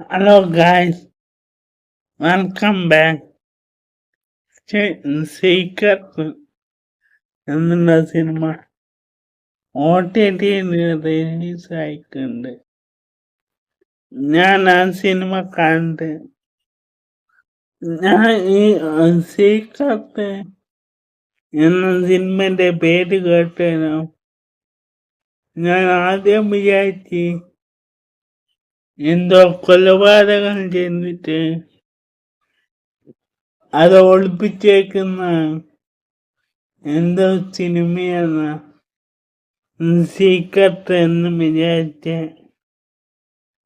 Hello guys, welcome back. Secret എന്നുള്ള cinema O T ടിയിൽ റിലീസായിട്ടുണ്ട് ഞാൻ ആ സിനിമ കണ്ട് ഞാൻ ഈ സീക്രട്ട് എന്ന സിനിമന്റെ പേര് കേട്ടതിനും ഞാൻ ആദ്യം വിചാരിച്ച് എന്തോ കൊലപാതകം ചെയ്തിട്ട്? അത് ഒളിപ്പിച്ചേക്കുന്ന എന്തോ സിനിമയെന്ന. സീക്രട്ട് എന്ന് വിചാരിച്ച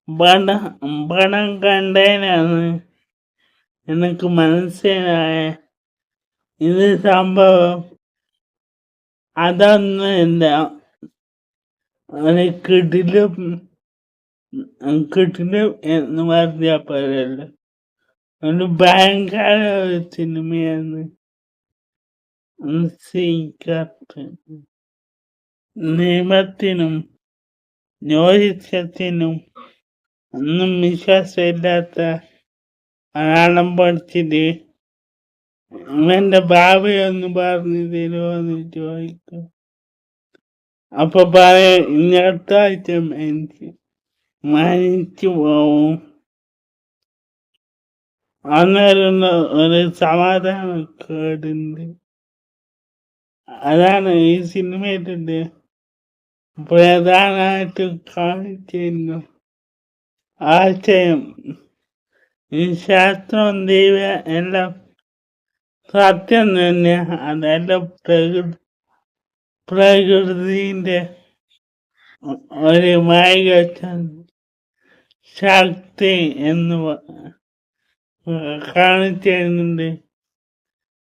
പണം പണം കണ്ടതിനാണ് എനിക്ക് മനസ്സിലായ. ഇത് സംഭവം അതൊന്നും എന്താ ഒരു കിടിലും കിടിലും എന്ന് പറഞ്ഞാൽ പോരല്ലോ ഒരു ഭയങ്കര ഒരു സിനിമയാണ്. നിയമത്തിനും ജ്യോതിഷത്തിനും ഒന്നും വിശ്വാസമില്ലാത്ത മലയാളം പഠിച്ചിട്ട് ഇവന്റെ ഭാവിയൊന്ന് പറഞ്ഞു തരുമോന്ന് ചോദിക്കും. അപ്പൊ പറയാം ഇന്നത്തെ ആഴ്ച എനിക്ക് മരിച്ചു പോവും അന്നേരം ഒരു സമാധാന കേടുണ്ട് അതാണ് ഈ സിനിമയിലെ പ്രധാനമായിട്ട് കാണിച്ചിരുന്നു ആശയം. ഈ ശാസ്ത്രം ദൈവ എല്ലാം സത്യം തന്നെ അതെല്ലാം പ്രകൃതി പ്രകൃതിന്റെ ഒരു മായിക ശക്തി എന്ന് കാണിച്ചിരുന്നുണ്ട്.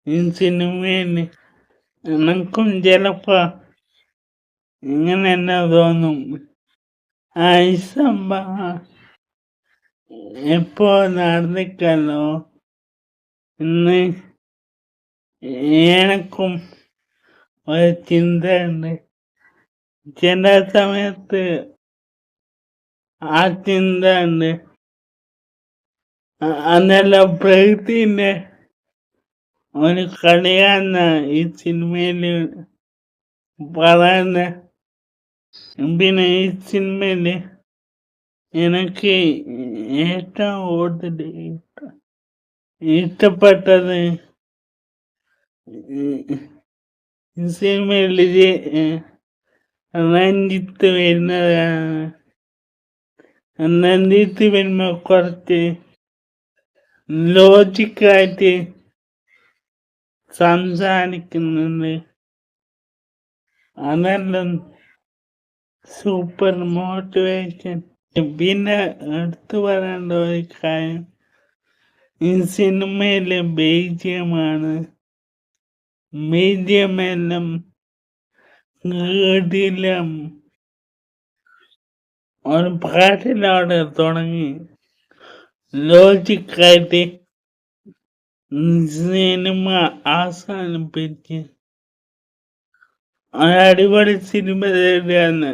ഈ സിനിമയിൽ എനിക്കും ചിലപ്പോ ഇങ്ങനെ തന്നെ തോന്നും. ആ ഈ സംഭവം എപ്പോ നടന്നിക്കല്ലോ ഇന്ന് എനക്കും ഒരു ചിന്തയുണ്ട്. ചില സമയത്ത് ആ ചിന്ത ഉണ്ട് അന്നെല്ലാം പ്രകൃതിന്റെ ഒരു കളിയാന്ന ഈ സിനിമയിൽ പറയുന്ന പിന്നെ ഈ സിനിമയിൽ എനിക്ക് ഏറ്റവും കൂടുതൽ ഇഷ്ടപ്പെട്ടത് ഈ സിനിമയിൽ രഞ്ജിത്ത് വരുന്നതാണ് രഞ്ജിത്ത് വരുമ്പോ കുറച്ച് ലോജിക്കായിട്ട് സംസാരിക്കുന്നുണ്ട് അതെല്ലാം സൂപ്പർ മോട്ടിവേഷൻ. പിന്നെ എടുത്തു പറയേണ്ട ഒരു കാര്യം ഈ സിനിമയിലെ ബീജിയമാണ്. ബീജിയമെല്ലാം കേട്ടിലും ഒരു പാട്ടിലാണ് തുടങ്ങി. ലോജിക്കായിട്ട് സിനിമ അവസാനിപ്പിച്ച്. അടിപൊളി സിനിമ തന്നെയാണ്.